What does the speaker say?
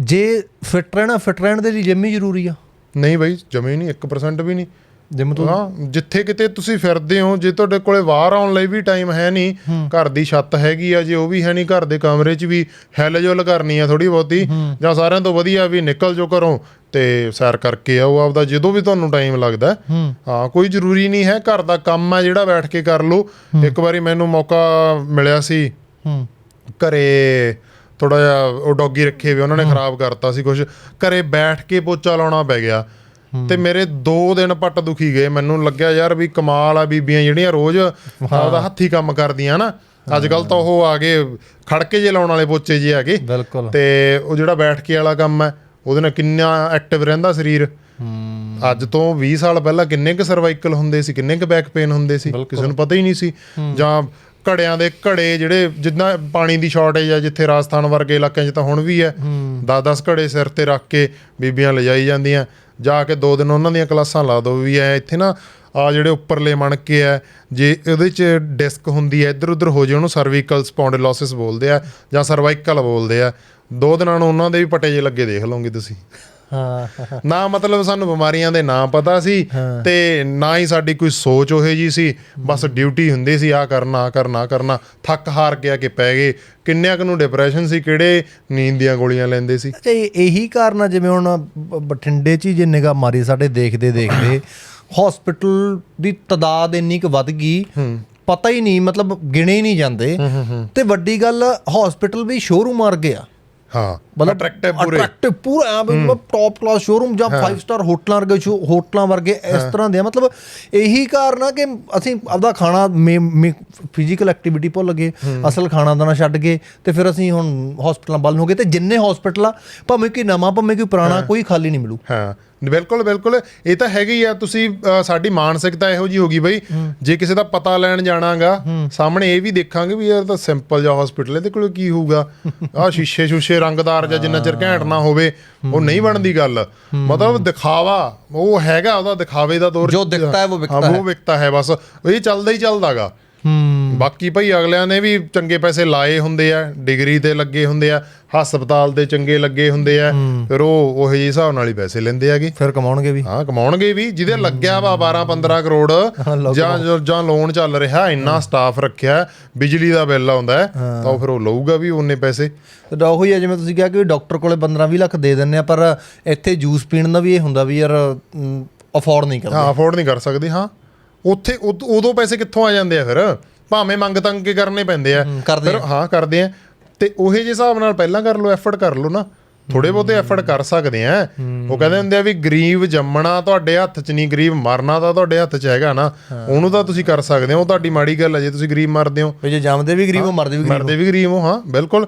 ਜੇ ਫਿੱਟ ਰਹਿਣਾ ਫਿੱਟ ਰਹਿਣ ਦੇ ਲਈ ਜਿਮ ਹੀ ਜ਼ਰੂਰੀ ਆ। ਨਹੀਂ ਬਾਈ ਜਮੇ ਨਹੀਂ 1% ਵੀ ਨਹੀਂ। ਜਿਮ ਤੋਂ ਹਾਂ ਜਿੱਥੇ ਕਿਤੇ ਤੁਸੀਂ ਫਿਰਦੇ ਹੋ ਜੇ ਤੁਹਾਡੇ ਕੋਲੇ ਬਾਹਰ ਆਉਣ ਲਈ ਵੀ ਟਾਈਮ ਹੈ ਨਹੀਂ ਘਰ ਦੀ ਛੱਤ ਹੈਗੀ ਆ ਜੇ ਉਹ ਵੀ ਹੈ ਨਹੀਂ ਘਰ ਦੇ ਕਮਰੇ 'ਚ ਵੀ ਹੈਲਜੁਲ ਕਰਨੀ ਆ ਥੋੜੀ ਬਹੁਤੀ ਜਾਂ ਸਾਰਿਆਂ ਤੋਂ ਵਧੀਆ ਵੀ ਨਿਕਲ ਜੋ ਘਰੋਂ ਤੇ ਸੈਰ ਕਰਕੇ ਆਓ ਆਪਦਾ ਜਦੋਂ ਵੀ ਤੁਹਾਨੂੰ ਟਾਈਮ ਲੱਗਦਾ। ਹੂੰ। ਕੋਈ ਜ਼ਰੂਰੀ ਨਹੀਂ ਹੈ ਘਰ ਦਾ ਕੰਮ ਆ ਜਿਹੜਾ ਬੈਠ ਕੇ ਕਰ ਲਓ। ਇੱਕ ਵਾਰੀ ਮੈਨੂੰ ਮੌਕਾ ਮਿਲਿਆ ਸੀ। ਘਰੇ ਥੋੜਾ ਜਿਹਾ ਉਹ ਡੌਗੀ ਰੱਖੇ ਹੋਏ ਉਹਨਾਂ ਨੇ ਖਰਾਬ ਕਰਤਾ ਸੀ ਕੁਝ ਘਰੇ ਬੈਠ ਕੇ ਪੋਚਾ ਲਾਉਣਾ ਪੈ ਗਿਆ। ਤੇ ਮੇਰੇ 2 ਦਿਨ ਪੱਟ ਦੁਖੀ ਗਏ। ਮੈਨੂੰ ਲੱਗਿਆ ਯਾਰ ਵੀ ਕਮਾਲ ਆ ਬੀਬੀਆਂ ਜਿਹੜੀਆਂ ਰੋਜ਼ ਆਪਦਾ ਹੱਥੀ ਕੰਮ ਕਰਦੀਆਂ ਨਾ ਅੱਜ ਕੱਲ ਤਾਂ ਉਹ ਆ ਗਏ ਖੜਕੇ ਜੇ ਲਾਉਣ ਵਾਲੇ ਪੋਚੇ ਜੇ ਹੈਗੇ ਬਿਲਕੁਲ। ਤੇ ਉਹ ਜਿਹੜਾ ਬੈਠ ਕੇ ਵਾਲਾ ਕੰਮ ਹੈ ਉਹਦੇ ਨਾਲ ਕਿੰਨਾ ਐਕਟਿਵ ਰਹਿੰਦਾ ਸਰੀਰ। ਅੱਜ ਤੋਂ 20 ਸਾਲ ਪਹਿਲਾਂ ਕਿੰਨੇ ਕੁ ਸਰਵਾਈਕਲ ਹੁੰਦੇ ਸੀ ਕਿੰਨੇ ਕੁ ਬੈਕ ਪੇਨ ਹੁੰਦੇ ਸੀ ਕਿਸੇ ਨੂੰ ਪਤਾ ਹੀ ਨਹੀਂ ਸੀ। ਜਾਂ ਘੜਿਆਂ ਦੇ ਘੜੇ ਜਿਹੜੇ ਜਿੱਦਾਂ ਪਾਣੀ ਦੀ ਸ਼ਾਰਟੇਜ ਆ ਜਿੱਥੇ ਰਾਜਸਥਾਨ ਵਰਗੇ ਇਲਾਕਿਆਂ 'ਚ ਤਾਂ ਹੁਣ ਵੀ ਹੈ। 10-10 ਘੜੇ ਸਿਰ ਤੇ ਰੱਖ ਕੇ ਬੀਬੀਆਂ ਲਿਜਾਈ ਜਾਂਦੀਆਂ। ਜਾ ਕੇ ਦੋ ਦਿਨ ਉਹਨਾਂ ਦੀਆਂ ਕਲਾਸਾਂ ਲਾ ਦੋ ਵੀ ਐ ਇੱਥੇ ਨਾ ਆ ਜਿਹੜੇ ਉੱਪਰਲੇ ਮਣਕੇ ਆ ਜੇ ਉਹਦੇ 'ਚ ਡਿਸਕ ਹੁੰਦੀ ਹੈ ਇੱਧਰ ਉੱਧਰ ਹੋ ਜੇ ਉਹਨੂੰ ਸਰਵੀਕਲ ਸਪੌਂਡਲੋਸਿਸ ਬੋਲਦੇ ਆ ਜਾਂ ਸਰਵਾਈਕਲ ਬੋਲਦੇ ਆ। ਦੋ ਦਿਨਾਂ ਨੂੰ ਉਹਨਾਂ ਦੇ ਵੀ ਪਟੇ ਜੇ ਲੱਗੇ ਦੇਖ ਲਓਗੇ ਤੁਸੀਂ। ਹਾਂ। ਨਾ ਮਤਲਬ ਸਾਨੂੰ ਬਿਮਾਰੀਆਂ ਦੇ ਨਾਂ ਪਤਾ ਸੀ। ਤੇ ਨਾ ਹੀ ਸਾਡੀ ਕੋਈ ਸੋਚ ਉਹੇ ਜੀ ਸੀ। ਬਸ ਡਿਊਟੀ ਹੁੰਦੀ ਸੀ ਆ ਕਰਨਾ ਆ ਕਰਨਾ ਕਰਨਾ। ਥੱਕ ਹਾਰ ਗਿਆ ਕਿ ਪੈ ਗਏ। ਕਿੰਨਿਆਂ ਕੁ ਨੂੰ ਡਿਪਰੈਸ਼ਨ ਸੀ ਕਿਹੜੇ ਨੀਂਦ ਦੀਆਂ ਗੋਲੀਆਂ ਲੈਂਦੇ ਸੀ? ਅੱਛਾ ਇਹ- ਕਾਰਨ ਆ ਜਿਵੇਂ ਹੁਣ ਬਠਿੰਡੇ 'ਚ ਹੀ ਜੇ ਨਿਗਾਹ ਮਾਰੀ ਸਾਡੇ ਦੇਖਦੇ ਦੇਖਦੇ ਹਸਪੀਟਲ ਦੀ ਤਾਦਾਦ ਇੰਨੀ ਕੁ ਵੱਧ ਗਈ। ਪਤਾ ਹੀ ਨਹੀਂ ਮਤਲਬ ਗਿਣੇ ਹੀ ਨਹੀਂ ਜਾਂਦੇ। ਤੇ ਵੱਡੀ ਗੱਲ ਹਸਪੀਟਲ ਵੀ ਸ਼ੋਰੂਮ ਵਰ ਗਿਆ। ਹਾਂ ਅਟਰੈਕਟਿਵ ਪੂਰੇ। ਅਟਰੈਕਟਿਵ ਪੂਰਾ ਐਂ ਮਤਲਬ ਟੌਪ ਕਲਾਸ ਸ਼ੋਰੂਮ ਜਾਂ 5 ਸਟਾਰ ਹੋਟਲਾਂ ਵਰਗੇ ਹੋਟਲਾਂ ਵਰਗੇ ਇਸ ਤਰ੍ਹਾਂ ਦੇ। ਮਤਲਬ ਇਹੀ ਕਾਰਨ ਆ ਕਿ ਅਸੀਂ ਆਪਦਾ ਖਾਣਾ ਫਿਜ਼ੀਕਲ ਐਕਟੀਵਿਟੀ ਭੁੱਲ ਗਏ ਅਸਲ ਖਾਣਾ ਦਾਣਾ ਛੱਡ ਗਏ ਤੇ ਫਿਰ ਅਸੀਂ ਹੁਣ ਹਸਪੀਟਲਾਂ ਵੱਲ ਹੋ ਗਏ ਤੇ ਜਿੰਨੇ ਹਸਪੀਟਲ ਆ ਭਾਵੇਂ ਕੋਈ ਨਵਾਂ ਭਾਵੇਂ ਕੋਈ ਪੁਰਾਣਾ ਕੋਈ ਖਾਲੀ ਨਹੀਂ ਮਿਲੂ। ਹਾਂ। ਬਿਲਕੁਲ ਬਿਲਕੁਲ। ਇਹ ਤਾਂ ਹੈਗੀ ਹੀ ਆ ਤੁਸੀਂ ਸਾਡੀ ਮਾਨਸਿਕਤਾ ਇਹੋ ਜੀ ਹੋ ਗਈ ਬਈ। ਜੇ ਕਿਸੇ ਦਾ ਪਤਾ ਲੈਣ ਜਾਣਾਗਾ ਸਾਹਮਣੇ ਇਹ ਵੀ ਦੇਖਾਂਗੇ ਵੀ ਯਾਰ ਤਾਂ ਸਿੰਪਲ ਜਿਹਾ ਹਸਪੀਟਲ ਇਹਦੇ ਕੋਲ ਕੀ ਹੋਊਗਾ? ਆ ਸ਼ੀਸ਼ੇ ਸ਼ੂਸ਼ੇ ਰੰਗਦਾਰ ਜਾਂ ਜਿੰਨਾ ਚਿਰ ਘੈਂਟ ਨਾ ਹੋਵੇ ਉਹ ਨਹੀਂ ਬਣਦੀ ਗੱਲ। ਮਤਲਬ ਦਿਖਾਵਾ ਉਹ ਹੈਗਾ ਉਹਦਾ ਦਿਖਾਵੇ ਦਾ ਦੌਰ। ਜੋ ਦਿਖਤਾ ਹੈ, ਉਹ ਵਿਕਤਾ ਹਾਂ, ਉਹ ਵਿਕਤਾ ਹੈ ਬਸ ਇਹ ਚੱਲਦਾ ਹੀ ਚੱਲਦਾਗਾ। ਹੂੰ। ਬਾਕੀ ਭਾਈ ਅਗਲਿਆਂ ਨੇ ਵੀ ਚੰਗੇ ਪੈਸੇ ਲਾਏ ਹੁੰਦੇ ਆ ਡਿਗਰੀ ਤੇ ਲੱਗੇ ਹੁੰਦੇ ਆ ਹਸਪਤਾਲ ਦੇ ਚੰਗੇ ਲੱਗੇ ਹੁੰਦੇ ਆ ਫਿਰ ਉਹ ਉਹੇ ਜਿਹੇ ਹਿਸਾਬ ਨਾਲ ਹੀ ਪੈਸੇ ਲੈਂਦੇ ਆਗੇ ਫਿਰ ਕਮਾਉਣਗੇ ਵੀ। ਹਾਂ ਕਮਾਉਣਗੇ ਵੀ ਜਿਹਦੇ ਲੱਗਿਆ ਵਾ 12 15 ਕਰੋੜ ਜਾਂ ਜਾਂ- ਲੋਨ ਚੱਲ ਰਿਹਾ ਇੰਨਾ ਸਟਾਫ ਰੱਖਿਆ ਬਿਜਲੀ ਦਾ ਬਿੱਲ ਆਉਂਦਾ ਤਾਂ ਉਹ ਫਿਰ ਉਹ ਲਊਗਾ ਵੀ ਉਹਨੇ ਪੈਸੇ। ਤੇ ਡਾ- ਉਹੀ ਜਿਵੇਂ ਤੁਸੀਂ ਕਿਹਾ ਕਿ ਡਾਕਟਰ ਕੋਲੇ 15 20 ਲੱਖ ਦੇ ਦਿੰਨੇ ਆ ਪਰ ਇੱਥੇ ਜੂਸ ਪੀਣ ਦਾ ਵੀ ਇਹ ਹੁੰਦਾ ਵੀ ਯਾਰ ਅਫੋਰਡ ਨਹੀਂ ਕਰਦੇ। ਹਾਂ ਅਫੋਰਡ ਨਹੀਂ ਕਰ ਸਕਦੇ ਹਾਂ। ਉੱਥੇ ਉਦੋਂ ਪੈਸੇ ਕਿੱਥੋਂ ਆ ਜਾਂਦੇ ਆ ਫਿਰ? ਭਾਵੇਂ ਮੰਗ ਤੰਗ ਕੇ ਕਰਨੇ ਪੈਂਦੇ ਆ। ਫਿਰ ਹਾਂ ਕਰਦੇ ਆ। ਤੇ ਉਹੇ ਜਿਹੇ ਹਿਸਾਬ ਨਾਲ ਪਹਿਲਾਂ ਕਰ ਲਓ ਐਫਰਟ ਕਰ ਲਓ ਨਾ। ਥੋੜੇ ਬਹੁਤੇ ਐਫਰਟ ਕਰ ਸਕਦੇ ਆ। ਉਹ ਕਹਿੰਦੇ ਹੁੰਦੇ ਆ ਵੀ ਗਰੀਬ ਜੰਮਣਾ ਤੁਹਾਡੇ ਹੱਥ 'ਚ ਨਹੀਂ ਗਰੀਬ ਮਰਨਾ ਤਾਂ ਤੁਹਾਡੇ ਹੱਥ 'ਚ ਹੈਗਾ ਨਾ। ਉਹਨੂੰ ਤਾਂ ਤੁਸੀਂ ਕਰ ਸਕਦੇ ਹੋ। ਉਹ ਤੁਹਾਡੀ ਮਾੜੀ ਗੱਲ ਹੈ ਜੇ ਤੁਸੀਂ ਗਰੀਬ ਮਰਦੇ ਹੋ। ਜੇ ਜੰਮਦੇ ਵੀ ਗਰੀਬ ਉਹ ਮਰਦੇ ਵੀ ਗਰੀਬ ਮਰਦੇ ਵੀ ਗਰੀਬ ਹੋ ਹਾਂ ਬਿਲਕੁਲ।